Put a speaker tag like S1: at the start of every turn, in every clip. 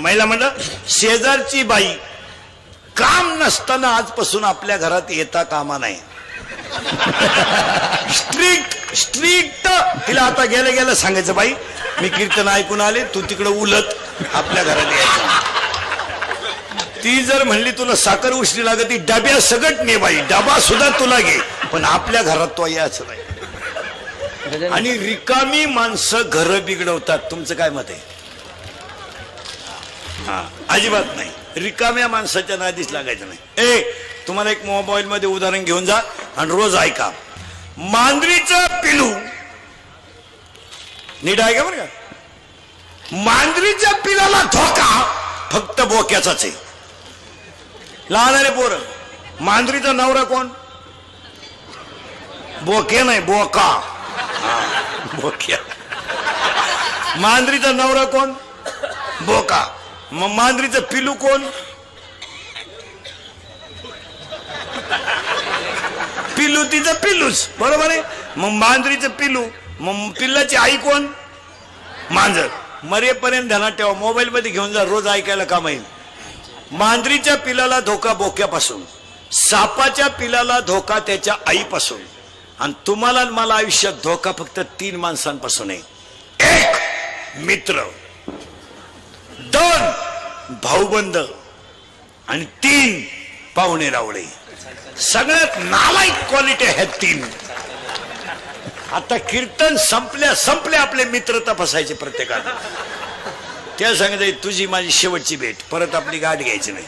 S1: महिला म्हणलं शेजारची बाई काम नसताना आजपासून आपल्या घरात येता कामा नाही. Strict strict. तिला आता गेलं गेलं सांगायचं बाई मी कीर्तन ऐकून आले तू तिकडं उलट आपल्या घरात यायचं. ती जर म्हणली तुला साखर उष्णी लागत ती डब्या सगट ने बाई डबा सुद्धा तुला घे पण आपल्या घरात तो यायचं नाही. आणि रिकामी माणसं घर बिघडवतात तुमचं काय मत आहे? हा. अजिबात नाही. रिकाम्या माणसाच्या नादीच लागायचं नाही. ए तुम्हाला एक मोबाईल मध्ये उदाहरण घेऊन जा आणि रोज ऐका. मांजरीचं पिलू. नीट का बरं का? मांजरीच्या पिलाला धोका फक्त बोक्याचाच आहे. लहान आहे पोर. मांजरीचा नवरा कोण? बोके नाही बोका. हा, बोक्या. मांजरीचा नवरा कोण? बोका. मग मांजरीचं पिलू कोण? पिलू तिचं पिलूच बरोबर आहे? मग मांजरीचं पिलू मग पिल्लाची आई कोण? मांजर. मरेपर्यंत ध्यानात ठेवा मोबाईल मध्ये घेऊन जा रोज ऐकायला काम येईल. मांजरीच्या पिलाला धोका बोक्यापासून सापाच्या पिलाला धोका त्याच्या आईपासून. आणि तुम्हाला मला आयुष्यात धोका फक्त तीन माणसांपासून आहे. एक मित्र. दोन भाऊबंद आणि तीन पाहुणे रावळे. सगळ्यात नालायक क्वालिटी आहेत तीन. आता कीर्तन संपल्या संपल्या आपले मित्र तपासायचे प्रत्येकाला. त्या सांगत तुझी माझी शेवटची भेट. परत आपली गाठ घ्यायची नाही.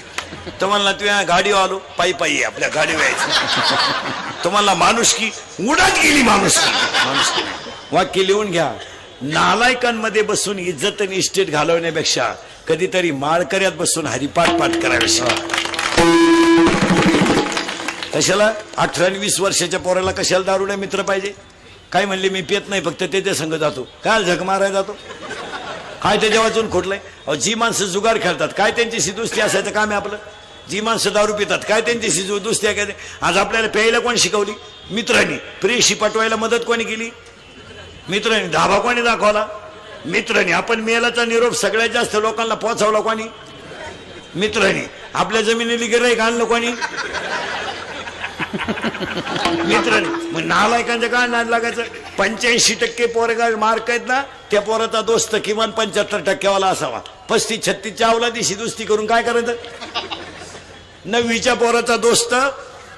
S1: तुम्हाला तुझ्या गाडीवर आलो पायी पायी आपल्या गाडीवर यायचं. तुम्हाला माणूस की उडत गेली माणूस माणूस वाक्य लिहून घ्या. नालायकांमध्ये बसून इज्जत आणि इस्टेट घालवण्यापेक्षा कधीतरी माळकऱ्यात बसून हरिपाठ पाठ करावे कशाला? अठरा आणि वीस वर्षाच्या पोराला कशाला दारुडे मित्र पाहिजे? काय म्हणले मी पेत नाही फक्त ते ते संग जातो. काय झक मारायला जातो? काय त्याच्या वाचून खोटलंय? जी माणसं जुगार खेळतात काय त्यांची दुस्ती असायचं काम आहे आपलं? जी माणसं दारू पितात काय त्यांची दुस्ती आहे काय आज आपल्याला प्यायला कोण शिकवली? मित्रांनी. प्रेशी पटवायला मदत कोणी केली? मित्रांनी. धाबा कोणी दाखवला? मित्रांनी आपण मेलाचा निरोप सगळ्यात जास्त लोकांना पोहोचवला कोणी? मित्रांनी आपल्या जमिनीला गिराईक आणलं कोणी? मित्रांनी मग नालायकांचं काय नाद लागायचं? पंच्याऐंशी टक्के पोरगा मार्क आहेत ना त्या पोराचा दोस्त किमान पंच्याहत्तर टक्क्यावाला असावा. पस्तीस छत्तीसच्या अवला दिशी दुस्ती करून काय करायचं? नववीच्या पोराचा दोस्त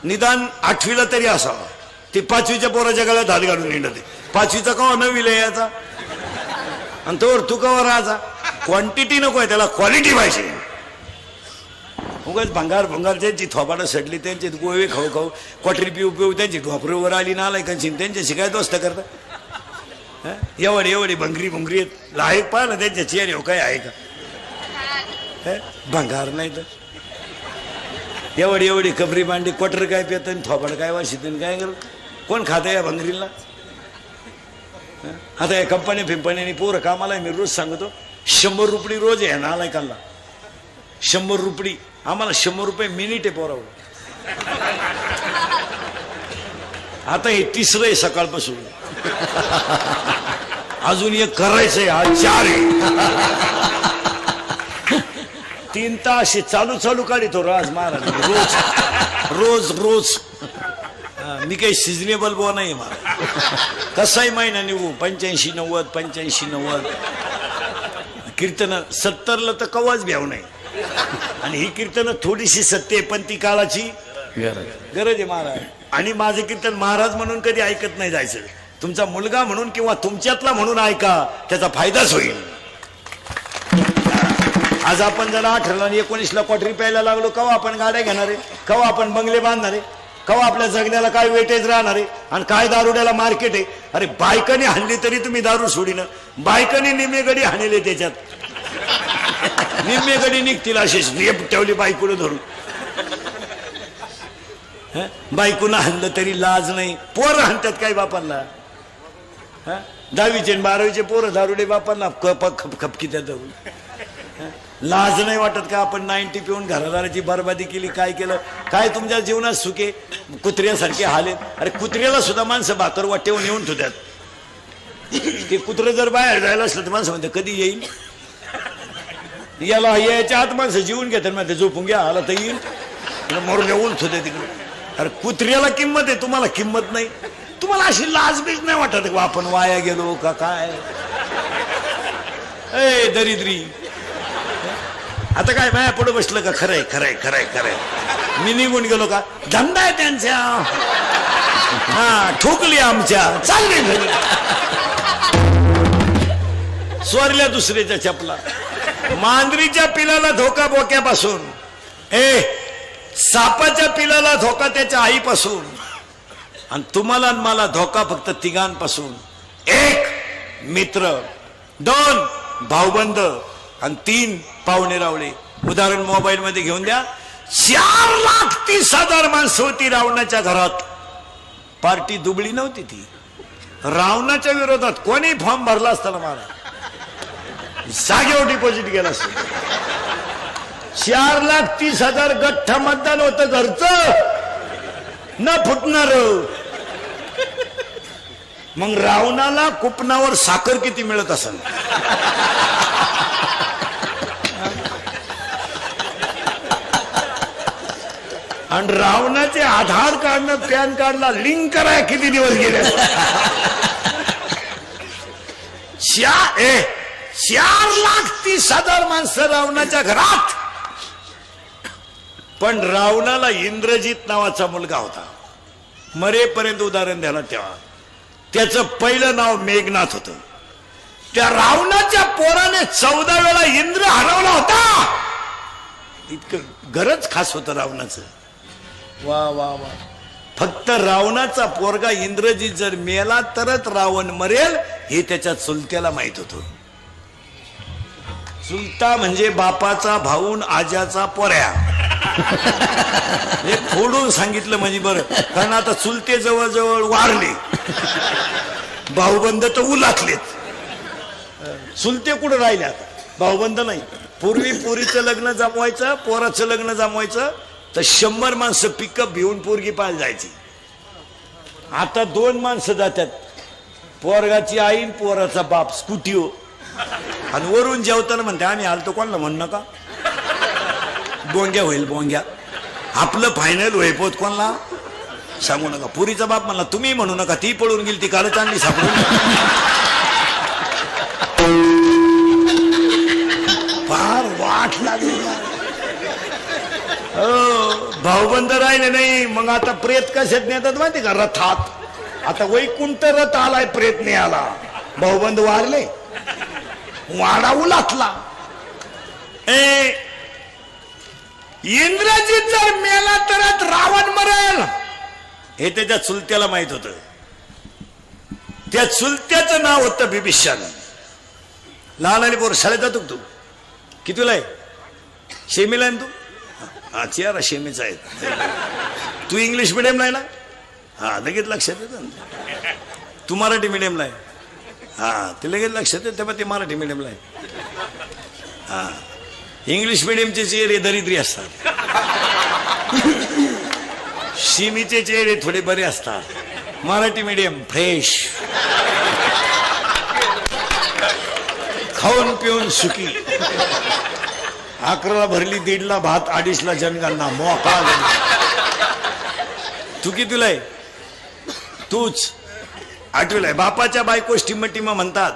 S1: निदान आठवीला तरी असावा. ते पाचवीच्या पोराच्या गळ्यात हात घालून येणं ते पाचवीचा कवा नववीला याचा आणि तोवर तू कवा राहायचा क्वांटिटी नको आहे त्याला क्वालिटी पाहिजे. उगाच भंगार भंगार त्यांची थोबाडं सडली त्यांची गोवे खाऊ खाऊ क्वाटरी पिऊ पिऊ त्यांची ढोपरीवर आली नालाय कंची त्यांच्याशी काय दोस्त करता? एवढे एवढी एवढी भंगरी आहेत. लायक पहा ना त्यांच्या चेहरे हो काय आहे का? भंगार नाही तर. एवढी एवढी कबरी मांडी क्वाटर काय पित थोबाड काय वाशित काय कर कोण खातं या भंगरीला? आता या कंपन्या फिंपनीने पोरं कामाला मी रोज सांगतो शंभर रुपडी रोज आहे नालायकांना शंभर रुपडी आम्हाला शंभर रुपये मिनिट आहे पोरावर आता हे तिसरं आहे सकाळपासून. अजून एक करायचंय हा चार आहे. तीन तास चालू चालू काढितो राज महाराज रोज रोज रोज. मी काही सिजनेबल बुवा नाही मला. कसाही महिना निघू पंच्याऐंशी नव्वद पंच्याऐंशी नव्वद. कीर्तन सत्तरला तर कवाच भ्याव नाही. आणि ही कीर्तन थोडीशी सत्य आहे पण ती काळाची गरज. आहे महाराज. आणि माझं कीर्तन महाराज म्हणून कधी ऐकत नाही जायचं. तुमचा मुलगा म्हणून किंवा तुमच्यातला म्हणून ऐका त्याचा फायदाच होईल. आज आपण जर अठराला आणि एकोणीसला क्वाटरी प्यायला लागलो कवा आपण गाड्या घेणार आहे कवा आपण बंगले बांधणार आहे कवा आपल्या जगण्याला काय वेटेज राहणार? आहे आणि काय दारुड्याला मार्केट आहे? अरे बायकाने हाणली तरी तुम्ही दारू सोडीन. बायकाने निम्मे गडी हाणले त्याच्यात. निम्मे गडी निघतील अशीच रेप ठेवली बायकोनं धरून. हं? बायकोनं हाणलं तरी लाज नाही. पोरं हाणतात काय बापांना? दहावीचे आणि बारावीचे पोरं दारुडे बापांना खप खप खपकी त्या धरून. लाज नाही वाटत का आपण नाईन्टी पिऊन घरादाराची बरबादी केली काय केलं? काय तुमच्या जीवनात सुखे कुत्र्यासारखे हाले अरे कुत्र्याला सुद्धा माणसं भाकर वाटेवून येऊन ठेवतात. ते कुत्रं जर बाहेर जायला असलं तर माणसं म्हणते कधी येईल याला याच्या आत माणसं जीवन घेतात म्हणते झोपून घ्या आला तर येईल मरून उलथ होते तिकडे. अरे कुत्र्याला किंमत आहे तुम्हाला किंमत नाही. तुम्हाला अशी लाजबीज नाही वाटत आपण वाया गेलो का काय? ए दरिद्री. आता काय माया पुढे बसलं का? खरंय खरंय खरंय खरंय. मी निघून गेलो का? धंदा आहे त्यांच्या हा ठोकली आमच्या. चालली घरी. स्वरल्या दुसऱ्याच्या चपला. मांजरीच्या पिलाला धोका बोक्यापासून. ए सापाच्या पिलाला धोका त्याच्या आईपासून. आणि तुम्हाला मला धोका फक्त तिघांपासून. एक मित्र दोन भाऊबंद आणि तीन पाहुणे रावळे उदाहरण मोबाईल मध्ये घेऊन द्या. चार लाख तीस हजार माणसं होती रावणाच्या घरात. पार्टी दुबळी नव्हती ती. रावणाच्या विरोधात कोणी फॉर्म भरला असताना मला जागेवर डिपॉझिट गेला असतो. चार लाख तीस हजार गठ्ठ मतदान होत घरचं. न फुटणार. मग रावणाला कुपनावर साखर किती मिळत असेल? आणि रावणाचे आधार कार्डनं पॅन कार्डला लिंक कराय किती दिवस गेले? श्या ए चार लाख तीस हजार माणसं रावणाच्या घरात. पण रावणाला इंद्रजित नावाचा मुलगा होता. मरेपर्यंत उदाहरण द्यायला तेव्हा त्याचं पहिलं नाव मेघनाथ होत. त्या रावणाच्या पोराने चौदा वेळा इंद्र हरवला होता. इतकं गरज खास होतं रावणाचं. वा वा वा. फक्त रावणाचा पोरगा इंद्रजित जर मेला तरच रावण मरेल हे त्याच्या चुलत्याला माहीत होतं. चुलता म्हणजे बापाचा भाऊन आजाचा पोऱ्या. हे फोडून सांगितलं म्हणजे बरं. कारण आता चुलते जवळजवळ वारले. भाऊबंद तर उलाटलेत चुलते कुठं राहिले आता? भाऊबंद नाही. पूर्वी पोरीचं लग्न जमवायचं पोराचं लग्न जमवायचं तर शंभर माणसं पिकअप घेऊन पोरगी पाहायला जायची. आता दोन माणसं जातात पोरगाची आई पोराचा बाप स्कूटीओ आणि वरून जेवताना म्हणते आम्ही आलतो कोणाला म्हण नका? बोंग्या होईल बोंग्या. आपलं फायनल होईपोत कोणला? सांगू नका. पुरीचा बाप म्हणला तुम्ही म्हणू नका. ती पळून गेली ती कालच आणली सापडून. फार वाट लागली. भाऊबंद राहिले नाही. मग आता प्रेत कशात नेतात माहिती का? रथात. आता वैकुंठ रथ आलाय प्रेत नाही आला भाऊबंद वारले. वाडा उलातला ए इंद्रजीत जर मेला तर रावण मरेल. हे त्याच्या चुलत्याला माहीत होत. त्या चुलत्याचं नाव होतं बिभीषण. लहान आणि पोर शाळेत जातो तू? कितीला आहे? शेमीला तू? हा चियारा शेमीचा आहे. तू इंग्लिश मिडियमला आहे ना? हा लगेच लक्षात येतं ना. तू मराठी मिडियमला आहे. हा ते लगेच लक्षात येतं तेव्हा ते मराठी मिडियमला आहे. हा. इंग्लिश मिडियमचे चेहरे दरिद्री असतात. शिमीचे चेहरे थोडे बरे असतात. मराठी मिडियम फ्रेश खाऊन पिऊन सुखी. अकराला भरली दीडला भात अडीचला जनगांना मोका. तू कितीला आहे? तूच. आठवीला आहे. बापाच्या बायको टिमा म्हणतात.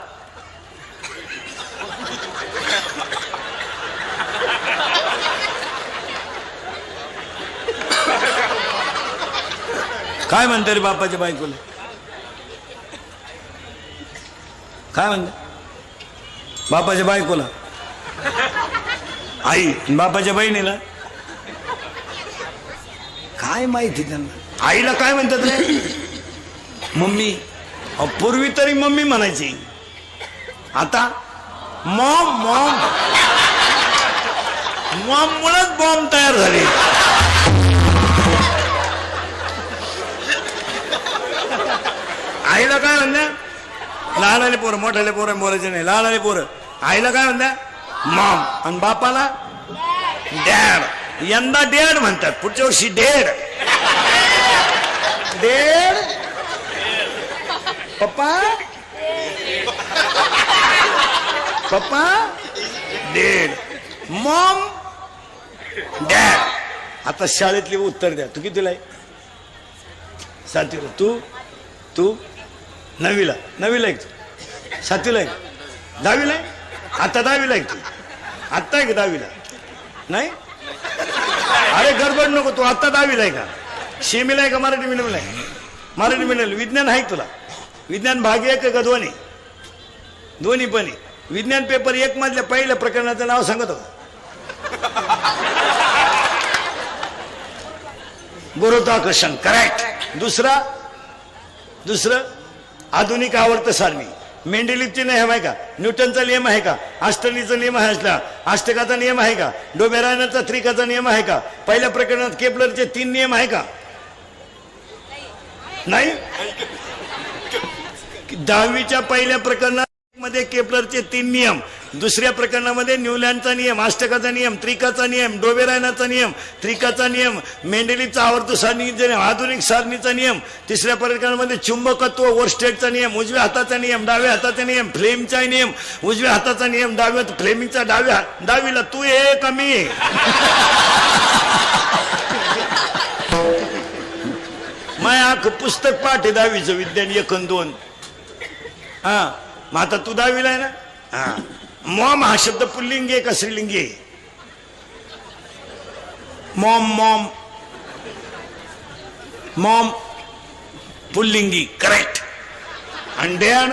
S1: काय म्हणते रे बापाच्या बायकोला? काय म्हणते बापाच्या बायकोला? आई बापाच्या बहिणीला. काय माहिती त्यांना? आईला काय म्हणतात रे? मम्मी पूर्वी तरी मम्मी म्हणायची. आता मॉम मॉम. मॉम मुळेच बॉम्ब तयार झाले. आईला काय म्हणल्या लहान आले पोरं मोठाले पोरं बोलायचे नाही लहान आले पोरं. आईला काय म्हणल्या मॉम आणि बापाला? डॅड. यंदा डेड म्हणतात पुढच्या वर्षी डेड. डेड? पप्पा? पप्पा? डेड. मॉम? डॅड. आता शाळेतले उत्तर द्या. तू कितीला सातवीला. तू? तू? नवीला नवीला एक. तू सातवीला एक. दहावीला आहे आता दहावीला आहे की? आत्ता आहे का दहावीला? नाही? अरे गडबड नको तू आत्ता दहावीला आहे का? शेमीला आहे का मराठी मिडियमला आहे? मराठी मिडियम विज्ञान आहे तुला? विज्ञान भाग एक आहे का दोन्ही? दोन्ही पण आहे. विज्ञान पेपर एक मधल्या पहिल्या प्रकरणाचं नाव सांगत होतं. गुरुत्वाकर्षण करेक्ट दुसरा दुसरं आधुनिक आवडतं सारणी. मेंडेलिपचे नियम आहे का? न्यूटनचा नियम आहे का? अष्टलीचा नियम आहे असला. अष्टकाचा नियम आहे का? डोबेरायनाचा त्रिकाचा नियम आहे का? पहिल्या प्रकरणात केपलरचे तीन नियम आहे का? नाही? दहावीच्या पहिल्या प्रकरणात मध्ये केपलरचे तीन नियम. दुसऱ्या प्रकरणामध्ये न्यूलँडचा नियम अष्टकाचा नियम त्रिकाचा नियम डोबेरायनाचा नियम त्रिकाचा नियम मेंडेलीचा आवर्त सारणीचा नियम आधुनिक सारणीचा नियम तिसऱ्या प्रकरणामध्ये चुंबकत्व वोरस्टेटचा नियम उजव्या हाताचा नियम डाव्या हाताचा नियम फ्लेमचा नियम उजव्या हाताचा नियम डाव्या फ्लेमिंगचा डाव्या डावीला तू ये कमी. माय आख पुस्तक पाठ आहे दहावीचं विज्ञान एक दोन. हा मग आता तू दहावीला आहे ना? हा. मॉम हा शब्द पुल्लिंगी आहे का स्त्रीलिंगी? आहे मॉम मॉम मॉम पुल्लिंगी करेक्ट. आणि डॅड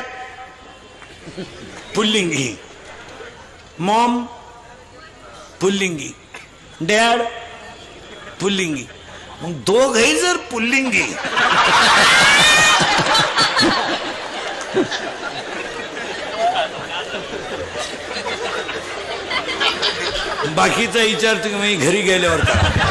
S1: पुल्लिंगी मॉम पुल्लिंगी डॅड पुल्लिंगी. मग दोघही जर पुल्लिंगी. बाकीचा विचार तुम्ही घरी गेल्यावर करा.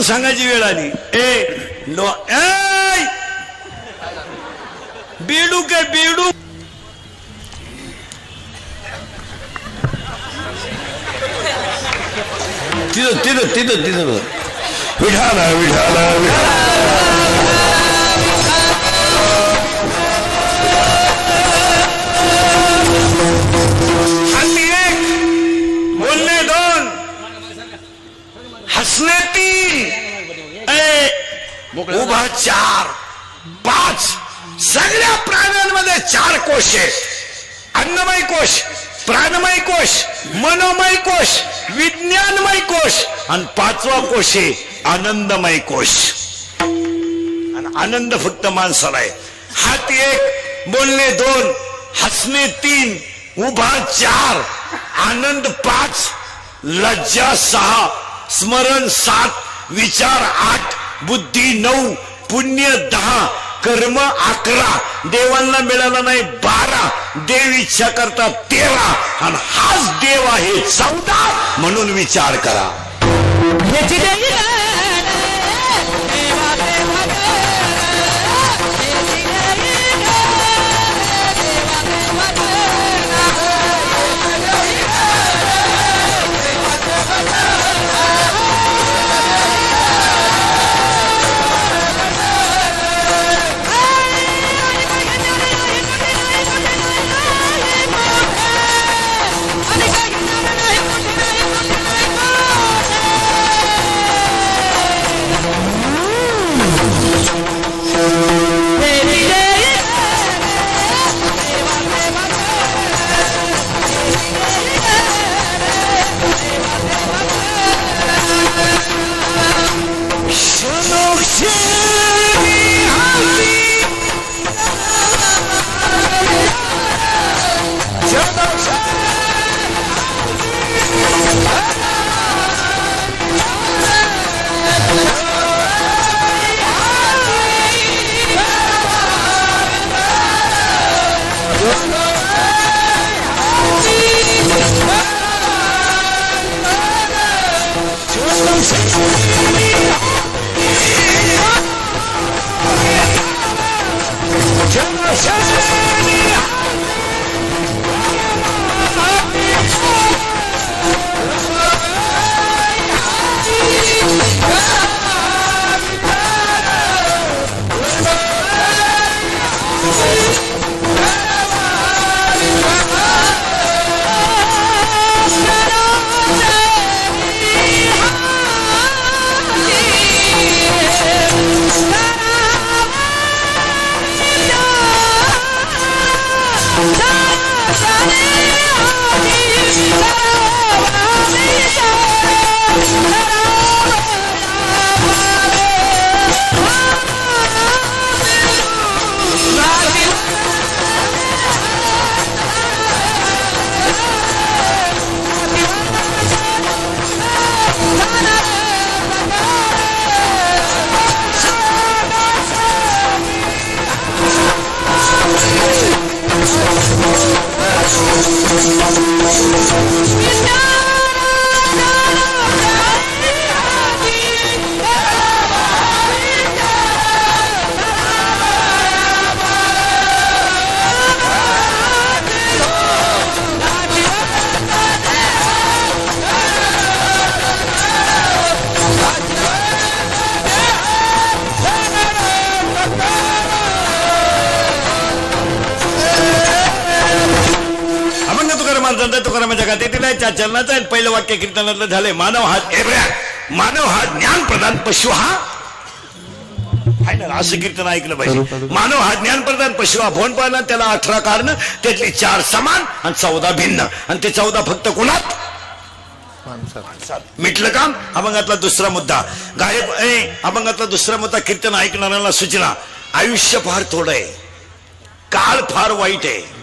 S1: समजून सांगायची वेळ आली. ए लो ए बेडू काय बेडू. तिथं तिथं तिथं तिथं विठाला विठाला हल्ली एक बोलणे दोन. हसणे तीन. उभा चार पाच. सगळ्या प्राण्यांमध्ये चार कोश आहेत. अन्नमय कोश प्राणमय कोश मनोमय कोश विज्ञानमय कोश आणि पाचवा कोश आहे आनंदमय कोश. आणि आनंद फक्त माणसाला आहे. हात एक बोलणे दोन हसणे तीन उभा चार आनंद पाच लज्जा सहा स्मरण सात विचार आठ बुद्धी नऊ पुण्य दहा कर्म अकरा. देवांना मिळाला नाही बारा देव इच्छा करता तेरा. आणि हाच देव आहे चौदा म्हणून विचार करा. Thank you. गाते तिला त्या चलनाचं आहे पहिलं वाक्य कीर्तनातलं झालंय मानव हा मानव हा ज्ञान प्रधान पशु हा. असं कीर्तन ऐकलं पाहिजे. मानव हा ज्ञान प्रधान पशु हा. भोन पाहिला त्याला अठरा कारण त्यातली चार समान आणि चौदा भिन्न. आणि ते चौदा फक्त कोणात? मिटलं काम? अभंगातला दुसरा मुद्दा. गायब अभंगातला दुसरा मुद्दा कीर्तन ऐकणाऱ्याला सूचना. आयुष्य फार थोडं आहे. काळ फार वाईट आहे.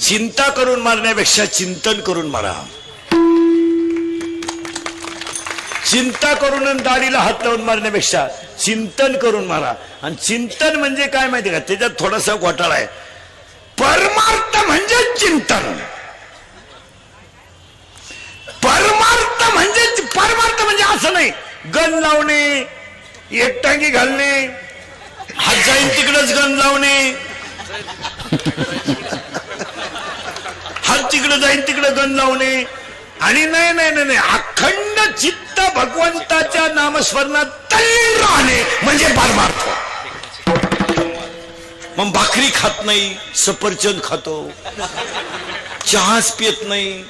S1: चिंता करून मारण्यापेक्षा चिंतन करून मारा. चिंता करून दाढीला हात लावून मारण्यापेक्षा चिंतन करून मारा. आणि चिंतन म्हणजे काय माहिती का? त्याच्यात थोडासा घोटाळा आहे. परमार्थ म्हणजे चिंतन. परमार्थ म्हणजे परमार्थ म्हणजे असं नाही. गण लावणे एकटांगी घालणे हात जाईन तिकडच गण लावणे. हात तिकडे जाईन तिकडे गण लावणे. आणि नाही नाही नाही नाही. अखंड चित्त भगवंताच्या नामस्मरणात तल्लीन राहणे म्हणजे परमार्थ मग भाकरी खात नाही सफरचंद खातो चहाच पित नाही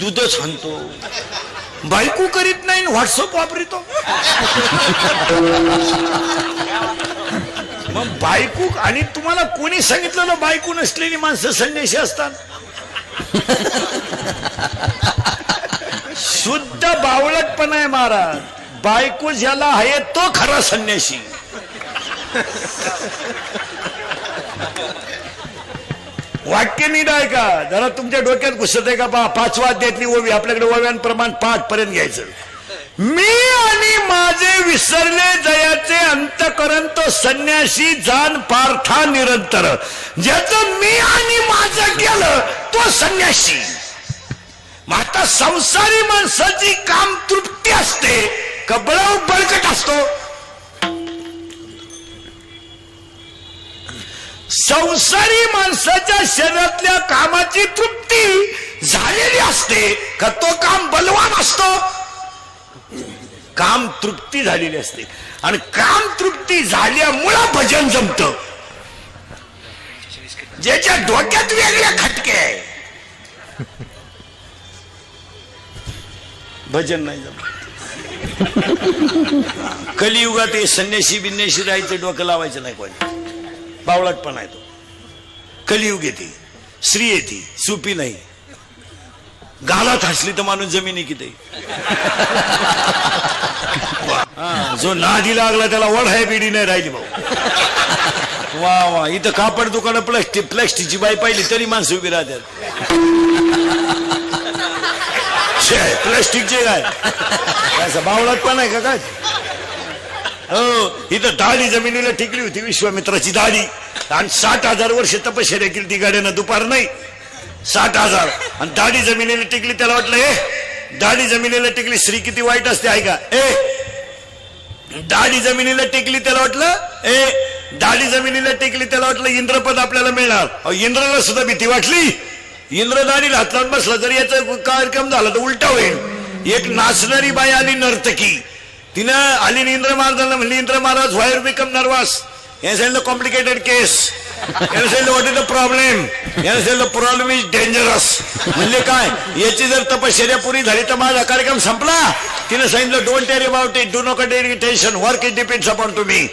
S1: दूधच हाणतो बायको करीत नाही व्हॉट्सअप वापरितो. मग बायको आणि तुम्हाला कोणी सांगितलं ना बायको नसलेली माणसं संन्याशी असतात? शुद्ध बावळटपणा आहे महाराज. बायको ज्याला आहे तो खरा संन्याशी. वाक्य नीट आहे का? जरा तुमच्या डोक्यात घुसत आहे का? पा पाचवा अध्यायातली ओवी. आपल्याकडे ओव्यान प्रमाण पर्यंत घ्यायचं. मी आणि माझे विसरले जयाचे अंतकरण तो संन्यासी जाण पार्था निरंतर. ज्याचं मी आणि माझं केलं तो संन्यासी मग आता संसारी माणसाची काम तृप्ती असते का बळकट असतो. संसारी माणसाच्या शरीरातल्या कामाची तृप्ती झालेली असते का तो काम बलवान असतो? काम तृप्ती झालेली असते. आणि काम तृप्ती झाल्यामुळं भजन जमत. ज्याच्या डोक्यात वेगळ्या खटके आहे भजन नाही जमत. कलियुगात हे संन्याशी बिन्याशी राहायचं डोकं लावायचं नाही कोणी. बावळटपणा आहे तो. कलियुग येते स्त्री येते सुपी नाही. गालात हसली तर माणूस जमिनी किती. हा, जो नादी लागला त्याला वढाय बिडी नाही राहिली भाऊ. वा वा. इथं कापड दुकानं प्लॅस्टिक प्लॅस्टिकची बाई पाहिली तरी माणसं उभी राहतात. प्लास्टिकचे काय? असं पण आहे का काय? हो इथं दाढी जमिनीला टिकली होती विश्वामित्राची दाढी. आणि साठ हजार वर्ष तपश्चर्या केली ती गाड्यानं दुपार नाही. साठ हजार. आणि दाढी जमिनीला टिकली त्याला वाटलं ए दाढी जमिनीला टिकली स्त्री किती वाईट असते ऐका. ए दाढी जमिनीला टिकली त्याला वाटलं ए दाढी जमिनीला टेकली त्याला वाटलं इंद्रपद आपल्याला मिळणार. अहो, इंद्राला सुद्धा भीती वाटली. इंद्रदानी दाढीला हात बसला तर याचा कार्यक्रम झाला तर उलटा होईल. एक नाचणारी बाई आली नर्तकी. तिनं आली इंद्र महाराजांना म्हणली Indra Maharaj why are become nervous याने कॉम्प्लिकेटेड केस याने सांगितलं व्हॉट इज द प्रॉब्लेम याने सांगितलं प्रॉब्लेम इज डेंजरस म्हणजे काय? याची जर तपश्चर्या पुरी झाली तर माझा कार्यक्रम संपला? तिने सांगितलं don't tarry about it do no tension work it depends upon तुम्ही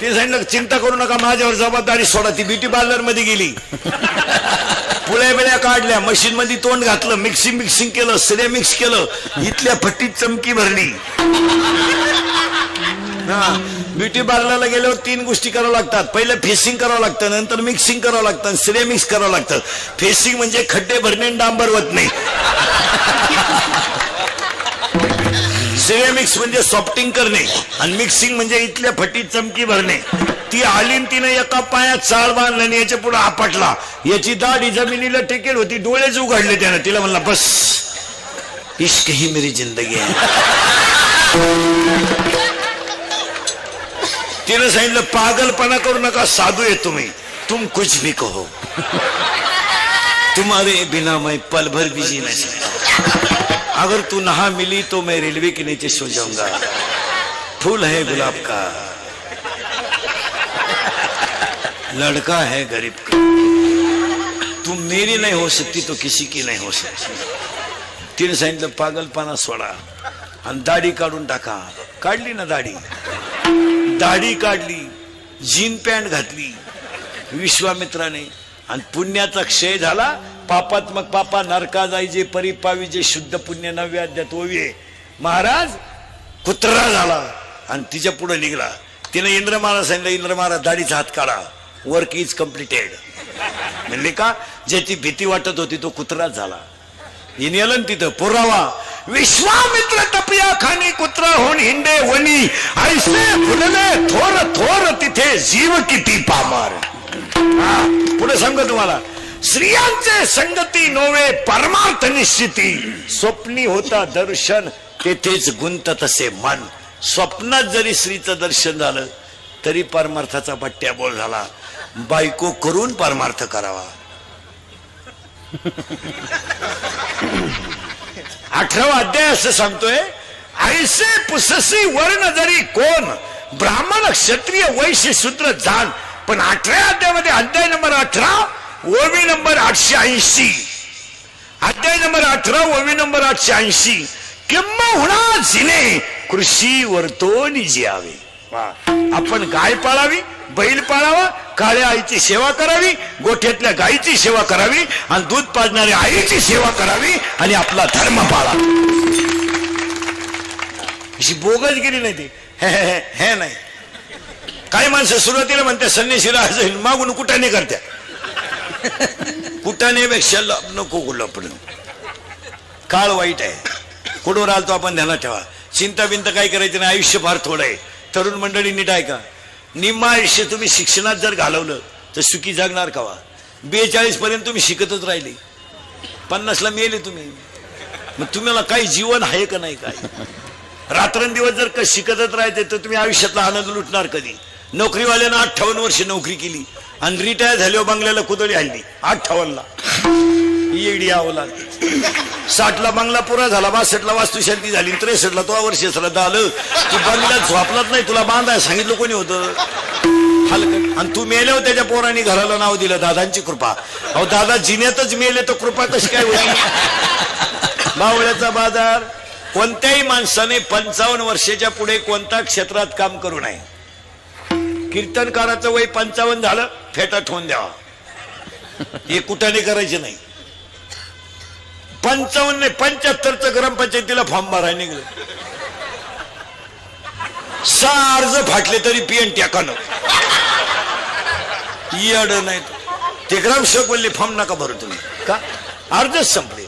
S1: ते सांगितलं चिंता करू नका माझ्यावर जबाबदारी सोडा. ती ब्युटी पार्लरमध्ये गेली. पुळ्या बिळ्या काढल्या मशीन मध्ये तोंड घातलं मिक्सिंग मिक्सिंग केलं सिरे मिक्स केलं इथल्या फट्टीत चमकी भरली. हा ब्युटी पार्लरला गेल्यावर तीन गोष्टी करावं लागतात. पहिलं फेसिंग करावं लागतं नंतर मिक्सिंग करावं लागतं सिरे मिक्स करावं लागतं. फेसिंग म्हणजे खड्डे भरणे डांबर होत नाही सिरेमिक्स म्हणजे सॉफ्टिंग करणे आणि मिक्सिंग म्हणजे इथल्या फटीत चमकी भरणे. ती आलीन तिनं एका पायात चाळ बांधला आणि याच्यापुढे आपटला. याची दाढी जमिनीला टेकेल होती डोळेच उघडले त्यानं. तिला म्हणला बस इश्क ही मेरी जिंदगी आहे. तिनं सांगितलं पागलपणा करू नका साधू आहे तुम्ही. तुम कुछ भी कहो. तुम्हारे बिना मैं पल भर भी जी नहीं. सकता अगर तू नहा मिली तो मैं रेलवे के नीचे सो जाऊँगा। फूल है गुलाब का। लड़का है गरीब का। तू मेरी नाही हो सकती तो किसी की नाही हो सकती। तिने सांगितलं पागलपणा सोडा। आणि दाढी काढून टाका। काढली ना दाढी। दाढी काढली जीन पॅन्ट घातली। विश्वामित्राने आणि पुण्याचा क्षय झाला पापात्मक पापा नरका जायचे परिपावी जे शुद्ध पुण्य नव्या अध्यात ओवी महाराज कुत्रा झाला आणि तिच्या पुढे निघला. तिने इंद्र महाराज सांगितलं इंद्र महाराज दाढीचा हात काढा. वर्क इज कम्प्लिटेड म्हणले का? ज्याची भीती वाटत होती तो कुत्राच झाला. हिने तिथं पुरावा. विश्वामित्र टपिया खानी कुत्रा होऊन हिंडे वनी. ऐसे फुलले थोर थोर तिथे जीव किती पामार. पुढे सांगतो तुम्हाला. स्त्रियांचे संगती नोवे परमार्थ निश्चिती. स्वप्नी होता दर्शन तेथेच गुंत तसे मन. स्वप्नात जरी स्त्रीचं दर्शन झालं तरी परमार्थाचा बट्ट्याबोळ झाला. बायको करून परमार्थ करावा. अठरावा अध्याय असं सांगतोय ऐसे पुससी वर्ण जरी कोण ब्राह्मण क्षत्रिय वैश्य शूद्र जाण. पण अठरा अध्यायामध्ये अध्याय नंबर अठरा ओवी नंबर आठशे ऐंशी. अध्याय नंबर अठरा ओवी नंबर आठशे ऐंशी. किंबहुना जिने कृषी वर्तोनी जियावे. आपण गाय पाळावी बैल पाळावा काळ्या आईची सेवा करावी गोठ्यातल्या गायीची सेवा करावी आणि दूध पाजणाऱ्या आईची सेवा करावी आणि आपला धर्म पाळावा. अशी बोगच गेली नाही ती. हे नाही. काही माणसं सुरुवातीला म्हणते संन्यासीला मागून कुठे नाही करत्या कुठानेपेक्षा लप नको लपणं काळ वाईट आहे. कुठवर आलतो आपण ध्यानात ठेवा. चिंता बिंता काय करायची नाही आयुष्य फार थोडं आहे. तरुण मंडळी नीट का निम्म आयुष्य तुम्ही शिक्षणात जर घालवलं तर सुखी जगणार का बेचाळीस पर्यंत तुम्ही शिकतच राहिले. पन्नासला मेले तुम्ही. मग तुम्हाला काही जीवन आहे का नाही काय? रात्रंदिवस जर का शिकतच राहायचे तर तुम्ही आयुष्यातला आनंद लुटणार कधी? नोकरीवाल्यानं अठ्ठावन्न वर्ष नोकरी केली. आणि रिटायर झाल्यावर बंगल्याला कुदळी आणली. अठ्ठावन्नला. येडी आवला. साठला बंगला पुरा झाला बासष्टला वास्तुशांती झाली त्रेसष्टला तो वर्ष श्रद्धा आलं तू बंगल्यात झोपलाच नाही तुला बांधाय सांगितलं कोणी होतं? हलकट. आणि तू मेल्यावर त्याच्या पोरांनी घराला नाव दिलं दादांची कृपा. अहो दादा जिन्यातच मेले तर कृपा कशी काय होती? बावळ्याचा बाजार. कोणत्याही माणसाने पंचावन्न वर्षाच्या पुढे कोणत्या क्षेत्रात काम करू नये. कीर्तनकाराचं वय पंचावन्न झालं फेटा ठेवून द्यावा हे कुठाने करायचे नाही. पंचावन्न नाही पंच्याहत्तरचं ग्रामपंचायतीला फॉर्म भरायला निघलं. सहा अर्ज फाटले तरी पीएन ट्याकानं येड नाही. ते ग्रामसेवक बोलले फॉर्म नका भरू तुम्ही. का? अर्जच संपले.